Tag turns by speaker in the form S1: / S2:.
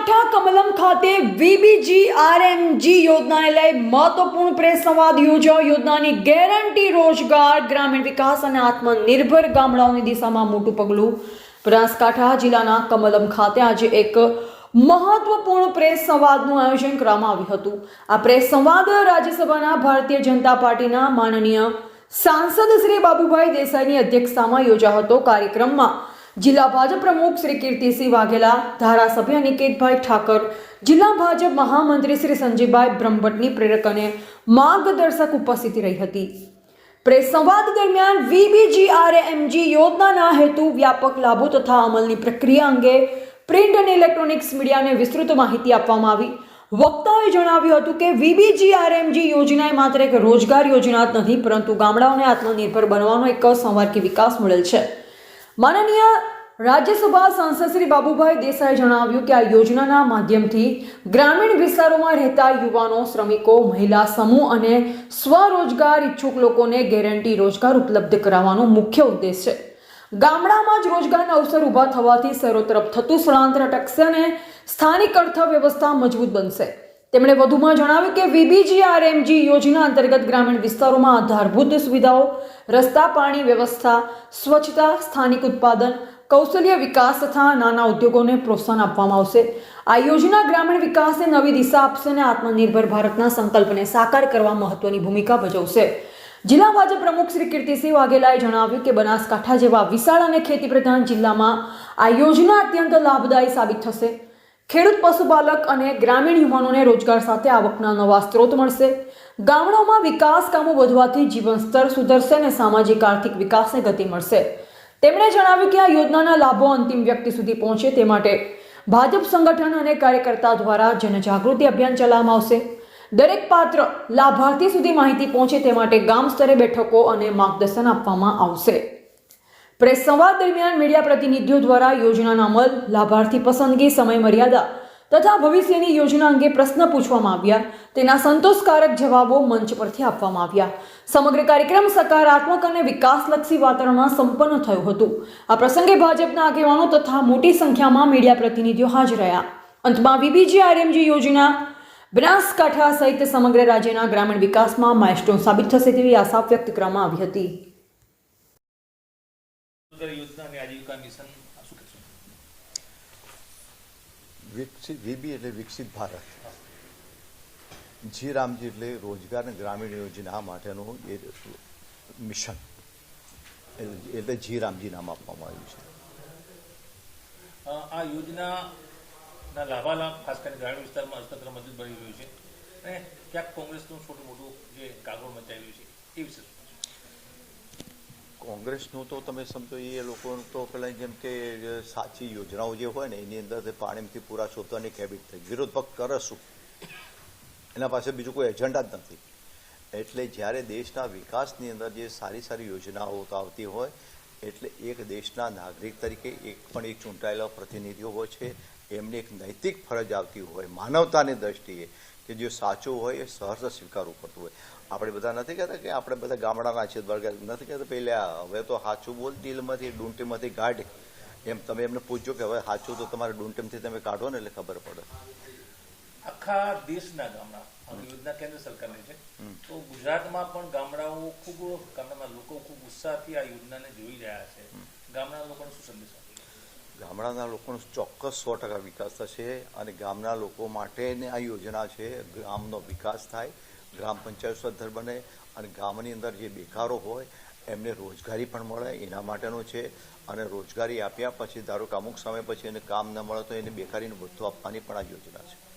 S1: બનાસકાંઠા કમલમ ખાતે VBG RMG યોજનાને લઈ મહત્વપૂર્ણ પ્રેસ સંવાદ યોજાયો. યોજનાની ગેરંટી રોજગાર, ગ્રામીણ વિકાસ અને આત્મનિર્ભર ગામડાઓની દિશામાં મોટું પગલું. બનાસકાંઠા જિલ્લાના કમલમ ખાતે આજે એક મહત્વપૂર્ણ પ્રેસ સંવાદનું આયોજન કરવામાં આવ્યું હતું. આ પ્રેસ સંવાદ રાજ્યસભાના ભારતીય જનતા પાર્ટીના માનનીય સાંસદ શ્રી બાબુભાઈ દેસાઈની અધ્યક્ષતામાં યોજાયો હતો. કાર્યક્રમમાં જિલ્લા ભાજપ પ્રમુખ શ્રી કીર્તિસિંહ વાઘેલા, ધારાસભ્ય નિકેતભાઈ ઠાકર, જિલ્લા ભાજપ મહામંત્રી શ્રી સંજીભાઈ બ્રહ્મભટ્ટની પ્રેરક અને માર્ગદર્શક ઉપસ્થિતિ રહી હતી. પ્રેસ સંવાદ દરમિયાન વીબીજીઆરએમજી યોજનાના હેતુ વ્યાપક લાભો તથા અમલની પ્રક્રિયા અંગે પ્રિન્ટ અને ઇલેક્ટ્રોનિક્સ મીડિયાને વિસ્તૃત માહિતી આપવામાં આવી. વક્તાએ જણાવ્યું હતું કે વીબીજીઆરએમજી યોજના એ માત્ર એક રોજગાર યોજના જ નથી પરંતુ ગામડાઓને આત્મનિર્ભર બનવાનો એક સંવાર્કી વિકાસ મળેલ છે. માનનીય રાજ્યસભા સાંસદ શ્રી બાબુભાઈ દેસાઈએ જણાવ્યું કે આ યોજનાના માધ્યમથી ગ્રામીણ વિસ્તારોમાં રહેતા યુવાનો, શ્રમિકો, મહિલા સમૂહ અને સ્વરોજગાર ઈચ્છુક લોકોને ગેરંટી રોજગાર ઉપલબ્ધ કરાવવાનો મુખ્ય ઉદ્દેશ છે. ગામડામાં જ રોજગારના અવસર ઊભા થવાથી શહેરો તરફ થતું સ્થળાંતર અટકશે અને સ્થાનિક અર્થવ્યવસ્થા મજબૂત બનશે. તેમણે વધુમાં જણાવ્યું કે વીબીજીઆરએમજી યોજના અંતર્ગત ગ્રામીણ વિસ્તારોમાં આધારભૂત સુવિધાઓ, રસ્તા, પાણી વ્યવસ્થા, સ્વચ્છતા, સ્થાનિક ઉત્પાદન, કૌશલ્ય વિકાસ તથા નાના ઉદ્યોગોને પ્રોત્સાહન આપવામાં આવશે. આ યોજના ગ્રામીણ વિકાસને નવી દિશા આપશે અને આત્મનિર્ભર ભારતના સંકલ્પને સાકાર કરવા મહત્વની ભૂમિકા ભજવશે. જિલ્લા ભાજપ પ્રમુખ શ્રી કીર્તિસિંહ વાઘેલાએ જણાવ્યું કે બનાસકાંઠા જેવા વિશાળ અને ખેતી પ્રધાન જિલ્લામાં આ યોજના અત્યંત લાભદાયી સાબિત થશે. ખેડૂત પશુપાલક અને ગ્રામીણ યુવાનોને રોજગાર સાથે આવકના નવા સ્ત્રોત મળશે. ગામડાઓમાં વિકાસ કામો વધવાથી જીવન સ્તર સુધરશે અને સામાજિક આર્થિક વિકાસને ગતિ મળશે. તેમણે જણાવ્યું કે આ યોજનાના લાભો અંતિમ વ્યક્તિ સુધી પહોંચે તે માટે ભાજપ સંગઠન અને કાર્યકર્તા દ્વારા જનજાગૃતિ અભિયાન ચલાવવામાં આવશે. દરેક પાત્ર લાભાર્થી સુધી માહિતી પહોંચે તે માટે ગામ સ્તરે બેઠકો અને માર્ગદર્શન આપવામાં આવશે. પ્રેસ સંવાદ દરમિયાન મીડિયા પ્રતિનિધિઓ દ્વારા યોજનાના અમલ, લાભાર્થી પસંદગી સમય મર્યાદા તથા ભવિષ્યની યોજના અંગે પ્રશ્ન પૂછવામાં આવ્યા. તેના સંતોષકારક જવાબો મંચ પરથી આપવામાં આવ્યા. સમગ્ર કાર્યક્રમ સકારાત્મક અને વિકાસલક્ષી વાતાવરણમાં સંપન્ન થયું હતું. આ પ્રસંગે ભાજપના આગેવાનો તથા મોટી સંખ્યામાં મીડિયા પ્રતિનિધિઓ હાજર રહ્યા. અંતમાં વીબીજી આરએમજી યોજના બનાસકાંઠા સહિત સમગ્ર રાજ્યના ગ્રામીણ વિકાસમાં માઇલસ્ટોન સાબિત થશે તેવી આશા વ્યક્ત કરવામાં આવી હતી.
S2: આજીવિકા મિશન શું કહેશો
S3: વિકસિત વીબી એટલે વિકસિત ભારત જી રામજી એટલે રોજગાર અને ગ્રામીણ યોજના માટેનું એ મિશન એટલે- જી રામજી નામ આપવામાં આવ્યું છે
S2: આ યોજનાના લાભાલાભ ખાસ કરીને ગ્રામીણ વિસ્તારમાં અર્થતંત્ર મજબૂત બની રહ્યું છે. અને ક્યાંક કોંગ્રેસનું છોટું મોટું જે કાગળ મચાવી રહ્યું છે એ વિશે?
S3: કોંગ્રેસનું તો તમે સમજો એ લોકોનું તો પેલા જેમ કે સાચી યોજનાઓ જે હોય ને, એની અંદર પાણીમાંથી પૂરા શોધવાની હેબિટ થઈ. વિરોધ પક્ષ કરે શું? એના પાસે બીજું કોઈ એજન્ડા જ નથી. એટલે જ્યારે દેશના વિકાસની અંદર જે સારી સારી યોજનાઓ આવતી હોય, એટલે એક દેશના નાગરિક તરીકે એક પણ એક ચૂંટાયેલા પ્રતિનિધિઓ હોય છે એમને એક નૈતિક ફરજ આવતી હોય માનવતાની દ્રષ્ટિએ કે જે સાચું હોય એ સહર્ષ સ્વીકારવું પડતું હોય. આપણે બધા નથી કહેતા કે આપણે બધા ગામડાના છે વર્ગ નથી કહેતા પહેલા હવે તો સાચું બોલ તિલમાંથી ડુંટીમાંથી કાઢે. એમ તમે એમને પૂછજો કે હવે સાચું તો તમારે ડુંટીમથી તમે કાઢો ને એટલે ખબર પડે.
S2: આખા દેશના ગામડા યોજના કેન્દ્ર સરકારની છે. તો ગુજરાતમાં પણ ગામડાઓ ખૂબ ગામડાના લોકો ખૂબ ઉત્સાહથી આ યોજનાને જોઈ રહ્યા છે. ગામડાના લોકોને શું સંદેશ?
S3: ગામડાના લોકોનો ચોક્કસ સો ટકા વિકાસ થશે અને ગામના લોકો માટેની આ યોજના છે, ગામનો વિકાસ થાય, ગ્રામ પંચાયત સદ્ધર બને અને ગામની અંદર જે બેકારો હોય, એમને રોજગારી પણ મળે, એના માટેનો છે. અને રોજગારી આપ્યા પછી ધારો કે અમુક સમય પછી એને કામ ન મળે તો એને બેકારીનું ભથ્થું આપવાની પણ આ યોજના છે.